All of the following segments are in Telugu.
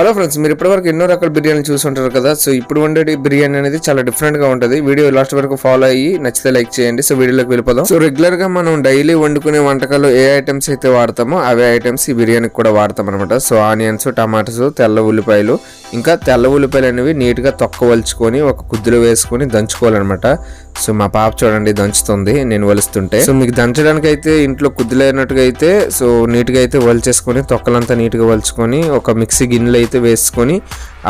హలో ఫ్రెండ్స్ మీరు ఇప్పటివరకు ఎన్నో రకాల బిర్యానీ చూసుంటారు కదా సో ఇప్పుడు వండే బిర్యానీ అనేది చాలా డిఫరెంట్గా ఉంటుంది. వీడియో లాస్ట్ వరకు ఫాలో అయ్యి నచ్చితే లైక్ చేయండి సో వీడియోలోకి వెళ్ళిపోదాం. సో రెగ్యులర్గా మనం డైలీ వండుకునే వంటకాలు ఏ ఐటమ్స్ అయితే వాడతామో అవే ఐటమ్స్ ఈ బిర్యానీకి కూడా వాడతాం అనమాట సో ఆనియన్స్ టమాటోస్ తెల్ల ఉల్లిపాయలు ఇంకా తెల్ల ఉల్లిపాయలు అనేవి నీట్గా తొక్క వలుచుకొని ఒక కుద్దులో వేసుకొని దంచుకోవాలన్నమాట. సో మా పాప చూడండి దంచుతుంది నేను వలుస్తుంటే. సో మీకు దంచడానికి అయితే ఇంట్లో కుద్దులైనట్టుగా అయితే సో నీట్గా అయితే వలిచేసుకొని తొక్కలంతా నీట్గా వలుచుకొని ఒక మిక్సీ గిన్నెలు అయితే వేసుకొని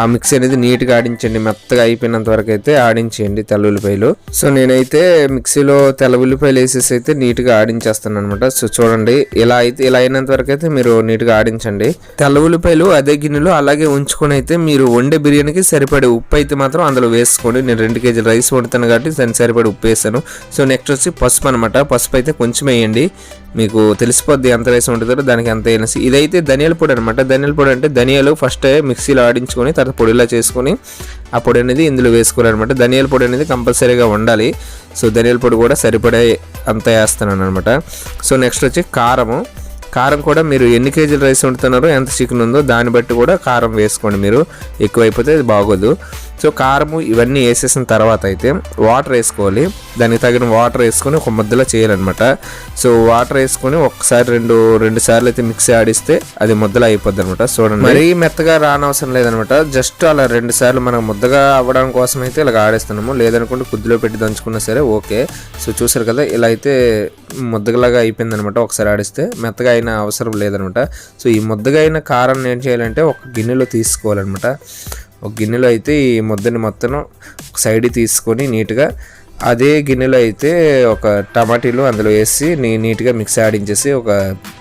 ఆ మిక్సీ అనేది నీట్గా ఆడించండి మెత్తగా అయిపోయినంత వరకు అయితే ఆడించేయండి తెల్ల ఉల్లిపాయలు. సో నేనైతే మిక్సీలో తెల్ల ఉల్లిపాయలు వేసేసి అయితే నీట్గా ఆడించేస్తాను అనమాట సో చూడండి ఇలా అయితే ఇలా అయినంత వరకు అయితే మీరు నీట్గా ఆడించండి. తెల్ల ఉల్లిపాయలు అదే గిన్నెలో అలాగే ఉంచుకొని అయితే మీరు వండే బిర్యానీకి సరిపడే ఉప్పు అయితే మాత్రం అందులో వేసుకోండి. నేను రెండు కేజీలు రైస్ వండుతాను కాబట్టి దానికి సరిపడే ఉప్పు వేసాను. సో నెక్స్ట్ వచ్చి పసుపు అనమాట పసుపు అయితే కొంచెం వేయండి. మీకు తెలిసిపోద్ది ఎంత రైస్ ఉంటుందో దానికి ఎంత వేసి ఇదైతే ధనియాల పొడి అనమాట ధనియాల పొడి అంటే ధనియాలు ఫస్ట్ మిక్సీలో ఆడించుకొని తర్వాత పొడిలా చేసుకొని ఆ పొడి అనేది ఇందులో వేసుకోవాలన్నమాట. ధనియాల పొడి అనేది కంపల్సరీగా ఉండాలి సో ధనియాల పొడి కూడా సరిపడే అంత వేస్తున్నాను అనమాట సో నెక్స్ట్ వచ్చి కారము. కారం కూడా మీరు ఎన్ని కేజీల రైస్ వండుతున్నారో ఎంత చికెన్ ఉందో దాన్ని బట్టి కూడా కారం వేసుకోండి మీరు. ఎక్కువైపోతే అది బాగోదు. సో కారము ఇవన్నీ వేసేసిన తర్వాత అయితే వాటర్ వేసుకోవాలి. దానికి తగిన వాటర్ వేసుకొని ఒక ముద్దలో చేయాలన్నమాట. సో వాటర్ వేసుకొని ఒకసారి రెండు రెండు సార్లు అయితే మిక్సీ ఆడిస్తే అది ముద్దలో అయిపోద్ది అనమాట చూడండి. మరీ మెత్తగా రానవసరం లేదనమాట జస్ట్ అలా రెండు సార్లు మనం ముద్దగా అవ్వడం కోసం అయితే ఇలా ఆడేస్తున్నాము. లేదనుకుంటే కుద్దిలో పెట్టి దంచుకున్నా సరే ఓకే. సో చూసారు కదా ఇలా అయితే ముద్దగలాగా అయిపోయిందనమాట ఒకసారి ఆడిస్తే. మెత్తగా అయిన అవసరం లేదనమాట సో ఈ ముద్దగా అయిన కారం ఏం చేయాలంటే ఒక గిన్నెలో తీసుకోవాలన్నమాట. ఒక గిన్నెలో అయితే ఈ ముద్దని మొత్తం ఒక సైడ్ తీసుకొని నీట్గా అదే గిన్నెలో అయితే ఒక టమాటీలు అందులో వేసి నీ నీట్గా మిక్స్ ఆడించేసి ఒక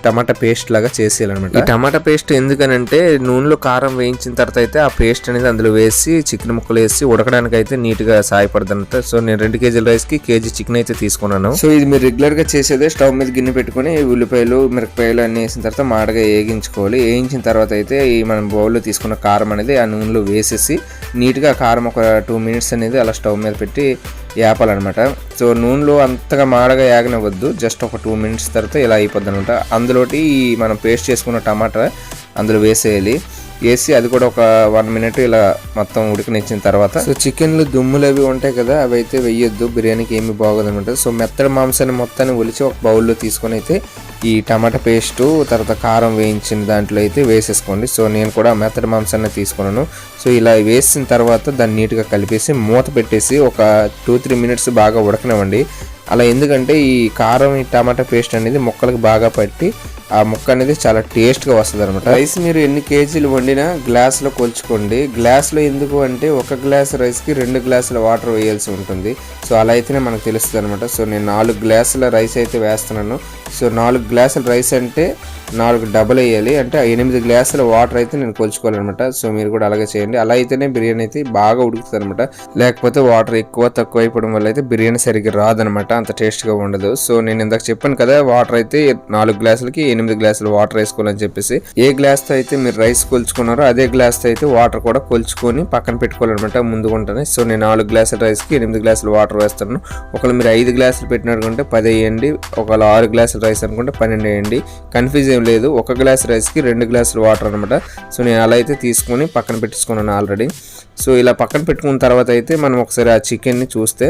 టమాటా పేస్ట్ లాగా చేసేయాలన్నమాట. ఈ టమాటా పేస్ట్ ఎందుకనంటే నూనెలో కారం వేయించిన తర్వాత అయితే ఆ పేస్ట్ అనేది అందులో వేసి చికెన్ ముక్కలు వేసి ఉడకడానికి అయితే నీట్గా సహాయపడుతుంది అనమాట సో నేను రెండు కేజీల రైస్కి కేజీ చికెన్ అయితే తీసుకున్నాను. సో ఇది మీరు రెగ్యులర్గా చేసేదే స్టవ్ మీద గిన్నె పెట్టుకొని ఉల్లిపాయలు మిరపకాయలు అన్ని వేసిన తర్వాత మాడగా వేగించుకోవాలి. వేయించిన తర్వాత అయితే ఈ మనం బౌల్లో తీసుకున్న కారం అనేది ఆ నూనెలో వేసేసి నీట్గా కారం ఒక టూ మినిట్స్ అనేది అలా స్టవ్ మీద పెట్టి వేపాలన్నమాట సో నూనెలో అంతగా మాడగా యాగనివ్వద్దు. జస్ట్ ఒక టూ మినిట్స్ తర్వాత ఇలా అయిపోద్ది అనమాట అందులోటి ఈ మనం పేస్ట్ చేసుకున్న టమాటా అందులో వేసేయాలి. వేసి అది కూడా ఒక వన్ మినిట్ ఇలా మొత్తం ఉడికినిచ్చిన తర్వాత సో చికెన్లు దుమ్ములు అవి ఉంటాయి కదా అవి అయితే వేయొద్దు బిర్యానీకి ఏమి బాగోదు అనమాట సో మెత్తడి మాంసాన్ని మొత్తాన్ని ఒలిచి ఒక బౌల్లో తీసుకొని అయితే ఈ టమాటా పేస్ట్ తర్వాత కారం వేయించిన దాంట్లో అయితే వేసేసుకోండి. సో నేను కూడా మెత్తడి మాంసాన్ని తీసుకున్నాను. సో ఇలా వేసిన తర్వాత దాన్ని నీట్గా కలిపేసి మూత పెట్టేసి ఒక టూ త్రీ మినిట్స్ బాగా ఉడకనివ్వండి. అలా ఎందుకంటే ఈ కారం ఈ టమాటా పేస్ట్ అనేది ముక్కలకు బాగా పట్టి ఆ ముక్క అనేది చాలా టేస్ట్గా వస్తుంది అనమాట రైస్ మీరు ఎన్ని కేజీలు వండినా గ్లాస్లో కొలుచుకోండి. గ్లాస్లో ఎందుకు అంటే ఒక గ్లాస్ రైస్కి రెండు గ్లాసుల వాటర్ వేయాల్సి ఉంటుంది. సో అలా అయితేనే మనకు తెలుస్తుంది అనమాట సో నేను నాలుగు గ్లాసుల రైస్ అయితే వేస్తున్నాను. సో నాలుగు గ్లాసుల రైస్ అంటే నాలుగు డబల్ వేయాలి. అంటే ఎనిమిది గ్లాసుల వాటర్ అయితే నేను కొలుచుకోవాలన్నమాట. సో మీరు కూడా అలాగే చేయండి. అలా అయితేనే బిర్యానీ అయితే బాగా ఉడుకుతుంది అనమాట లేకపోతే వాటర్ ఎక్కువ తక్కువ అయిపోవడం వల్ల అయితే బిర్యానీ సరిగ్గా రాదనమాట అంత టేస్ట్గా ఉండదు. సో నేను ఇందాక చెప్పాను కదా వాటర్ అయితే నాలుగు గ్లాసులకి ఎనిమిది గ్లాసులు వాటర్ వేసుకోవాలని చెప్పేసి. ఏ గ్లాస్తో అయితే మీరు రైస్ కొలుచుకున్నారో అదే గ్లాస్తో అయితే వాటర్ కూడా కొలుచుకొని పక్కన పెట్టుకోవాలన్నమాట ముందుకుంటానే సో నేను నాలుగు గ్లాసుల రైస్కి ఎనిమిది గ్లాసులు వాటర్ వేస్తాను ఒకవేళ మీరు ఐదు గ్లాసులు పెట్టినట్టుకుంటే పది వేయండి. ఒకవేళ ఆరు గ్లాసులు రైస్ అనుకుంటే పన్నెండు వేయండి. కన్ఫ్యూజ్ ఏం లేదు. ఒక గ్లాస్ రైస్కి రెండు గ్లాసులు వాటర్ అనమాట సో నేను అలా అయితే తీసుకొని పక్కన పెట్టుకున్నాను ఆల్రెడీ సో ఇలా పక్కన పెట్టుకున్న తర్వాత అయితే మనం ఒకసారి ఆ చికెన్ని చూస్తే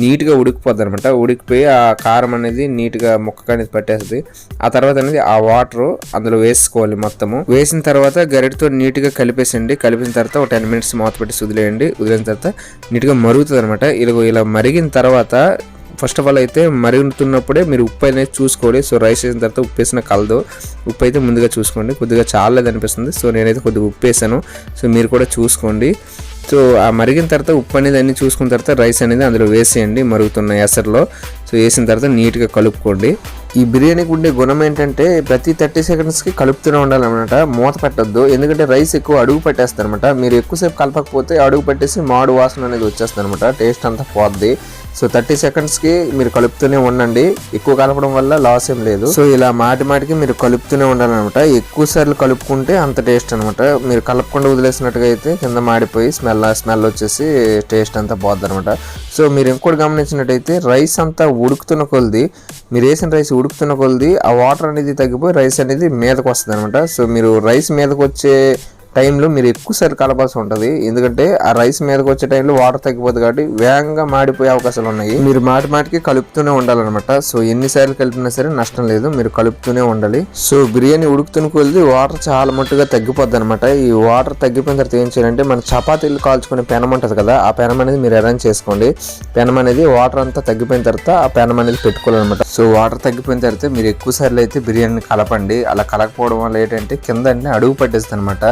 నీట్గా ఉడికిపోద్ది అనమాట ఉడికిపోయి ఆ కారం అనేది నీట్గా ముక్కకు అనేది పట్టేస్తుంది. ఆ తర్వాత అనేది ఆ వాటర్ అందులో వేసుకోవాలి మొత్తము. వేసిన తర్వాత గరిటతో నీట్గా కలిపేసండి కలిపిన తర్వాత ఒక టెన్ మినిట్స్ మూత పెట్టి వదిలేయండి. వదిలిన తర్వాత నీట్గా మరుగుతుంది అనమాట ఇలా ఇలా మరిగిన తర్వాత ఫస్ట్ ఆఫ్ ఆల్ అయితే మరుగుతున్నప్పుడే మీరు ఉప్పు అనేది చూసుకోండి. సో రైస్ వేసిన తర్వాత ఉప్పు వేసిన కలదు. ఉప్పు అయితే ముందుగా చూసుకోండి. కొద్దిగా చాలేదు అనిపిస్తుంది. సో నేనైతే కొద్దిగా ఉప్పు వేసాను. సో మీరు కూడా చూసుకోండి. సో ఆ మరిగిన తర్వాత ఉప్పు అనేది అన్ని చూసుకున్న తర్వాత రైస్ అనేది అందులో వేసేయండి. మరుగుతున్న ఎసర్లో. సో వేసిన తర్వాత నీట్గా కలుపుకోండి. ఈ బిర్యానీకి ఉండే గుణం ఏంటంటే ప్రతి థర్టీ సెకండ్స్కి కలుపుతూనే ఉండాలన్నమాట. మూత పెట్టద్దు. ఎందుకంటే రైస్ ఎక్కువ అడుగు పట్టేస్తారనమాట మీరు ఎక్కువసేపు కలపకపోతే అడుగు పెట్టేసి మాడు వాసన అనేది వచ్చేస్తుంది అనమాట టేస్ట్ అంతా పోద్ది. సో థర్టీ సెకండ్స్కి మీరు కలుపుతూనే ఉండండి. ఎక్కువ కలపడం వల్ల లాస్ ఏం లేదు. సో ఇలా మాటి మాటికి మీరు కలుపుతూనే ఉండాలన్నమాట. ఎక్కువ సార్లు కలుపుకుంటే అంత టేస్ట్ అనమాట మీరు కలపకుండా వదిలేసినట్టుగా అయితే కింద మాడిపోయి స్మెల్ స్మెల్ వచ్చేసి టేస్ట్ అంతా పోద్ది అనమాట సో మీరు ఇంకోటి గమనించినట్టయితే రైస్ అంతా ఉడుకుతున్న కొలిది మీరు వేసిన రైస్ ఉడుకుతున్న కొలది ఆ వాటర్ అనేది తగ్గిపోయి రైస్ అనేది మీదకి వస్తుంది అనమాట సో మీరు రైస్ మీదకు వచ్చే టైంలో మీరు ఎక్కువసారి కలపాల్సి ఉంటుంది. ఎందుకంటే ఆ రైస్ మీదకి వచ్చే టైంలో వాటర్ తగ్గిపోతుంది కాబట్టి వేగంగా మాడిపోయే అవకాశాలు ఉన్నాయి. మీరు మాటి మాటికి కలుపుతూనే ఉండాలన్నమాట. సో ఎన్నిసార్లు కలిపినా సరే నష్టం లేదు. మీరు కలుపుతూనే ఉండాలి. సో బిర్యానీ ఉడుకుతున్న కొలిది వాటర్ చాలా మట్టుగా తగ్గిపోద్ది అనమాట ఈ వాటర్ తగ్గిపోయిన తర్వాత ఏం చేయాలంటే మన చపాతీలు కాల్చుకునే పెనం ఉంటుంది కదా ఆ పెనం అనేది మీరు అరేంజ్ చేసుకోండి. పెనం అనేది వాటర్ అంతా తగ్గిపోయిన తర్వాత ఆ పెనం అనేది పెట్టుకోవాలన్నమాట. సో వాటర్ తగ్గిపోయిన తర్వాత మీరు ఎక్కువ సార్లు అయితే బిర్యానీ కలపండి. అలా కలకపోవడం వల్ల ఏంటంటే కింద అన్ని అడుగు పట్టేస్తుంది అనమాట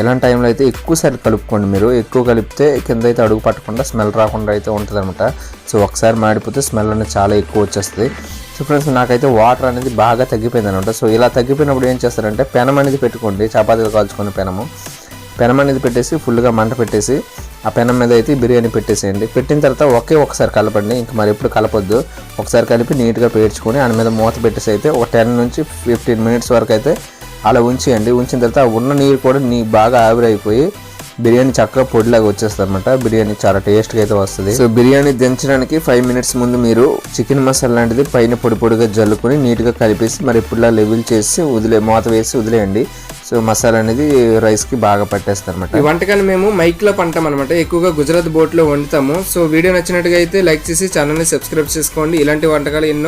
ఇలాంటి టైంలో అయితే ఎక్కువ సార్లు కలుపుకోండి మీరు. ఎక్కువ కలిపితే కింద అయితే అడుగు పట్టకుండా స్మెల్ రాకుండా అయితే ఉంటుంది అనమాట సో ఒకసారి మాడిపోతే స్మెల్ అనేది చాలా ఎక్కువ వచ్చేస్తుంది. సో ఫ్రెండ్స్ నాకైతే వాటర్ అనేది బాగా తగ్గిపోయింది అనమాట సో ఇలా తగ్గిపోయినప్పుడు ఏం చేస్తారంటే పెనం అనేది పెట్టుకోండి. చపాతీలు కాల్చుకునే పెనము. పెనం అనేది పెట్టేసి ఫుల్గా మంట పెట్టేసి ఆ పెనం మీద అయితే బిర్యానీ పెట్టేసేయండి. పెట్టిన తర్వాత ఒకే ఒకసారి కలపండి. ఇంకా మరి ఎప్పుడు కలపొద్దు. ఒకసారి కలిపి నీట్గా పేర్చుకొని దాని మీద మూత పెట్టేసి అయితే ఒక టెన్ నుంచి ఫిఫ్టీన్ మినిట్స్ వరకు అయితే అలా ఉంచేయండి. ఉంచిన తర్వాత ఉన్న నీరు కూడా నీ బాగా ఆవిరైపోయి బిర్యానీ చక్కగా పొడిలాగా వచ్చేస్తుంది అనమాట బిర్యానీ చాలా టేస్ట్గా అయితే వస్తుంది. సో బిర్యానీ దించడానికి ఫైవ్ మినిట్స్ ముందు మీరు చికెన్ మసాలా లాంటిది పైన పొడి పొడిగా జల్లుకొని నీట్గా కలిపేసి మరి ఇప్పుడులా లెవెల్ చేసి వదిలే మూత వేసి వదిలేయండి. సో మసాలా అనేది రైస్కి బాగా పట్టేస్తారు అనమాట ఈ వంటకాన్ని మేము మైక్లో పంటాం అనమాట ఎక్కువగా గుజరాత్ బోట్లో వండుతాము. సో వీడియో నచ్చినట్టుగా అయితే లైక్ చేసి ఛానల్ని సబ్స్క్రైబ్ చేసుకోండి. ఇలాంటి వంటకాలు ఎన్నో